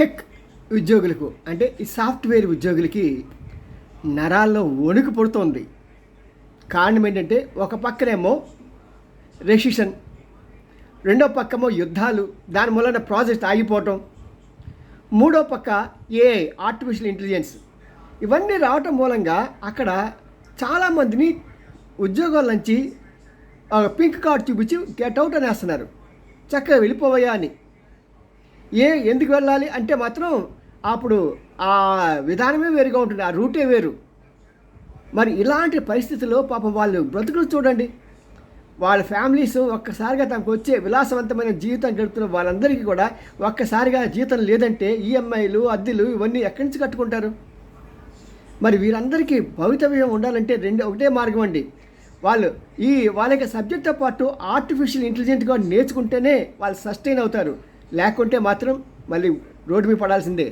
Tech ఉద్యోగులకు అంటే ఈ సాఫ్ట్వేర్ ఉద్యోగులకి నరాల్లో వణుకు పుడుతోంది. కారణం ఏంటంటే ఒక పక్కనేమో రెసిషన్ రెండో పక్కమో యుద్ధాలు దాని మూలన ప్రాజెక్ట్ ఆగిపోవటం మూడో పక్క ఏ ఆర్టిఫిషియల్ ఇంటెలిజెన్స్ ఇవన్నీ రావటం మూలంగా అక్కడ చాలామందిని ఉద్యోగాల నుంచి పింక్ కార్డ్ చూపించి గెట్ అవుట్ అనేస్తున్నారు. చక్కగా వెళ్ళిపోవయా అని. ఏ ఎందుకు వెళ్ళాలి అంటే మాత్రం అప్పుడు ఆ విధానమే వేరుగా ఉంటుంది ఆ రూటే వేరు. మరి ఇలాంటి పరిస్థితుల్లో పాపం వాళ్ళు బ్రతుకులు చూడండి. వాళ్ళ ఫ్యామిలీస్ ఒక్కసారిగా తమకు వచ్చే విలాసవంతమైన జీవితం గడుపుతున్న వాళ్ళందరికీ కూడా ఒక్కసారిగా జీతం లేదంటే ఈఎంఐలు అద్దెలు ఇవన్నీ ఎక్కడి నుంచి కట్టుకుంటారు? మరి వీరందరికీ భవితవ్యం ఉండాలంటే రెండు ఒకటే మార్గం అండి. వాళ్ళు ఈ వాళ్ళ యొక్క సబ్జెక్ట్తో పాటు ఆర్టిఫిషియల్ ఇంటెలిజెంట్గా నేర్చుకుంటేనే వాళ్ళు సస్టైన్ అవుతారు. లేకుంటే మాత్రం మళ్ళీ రోడ్డు మీద పడాల్సిందే.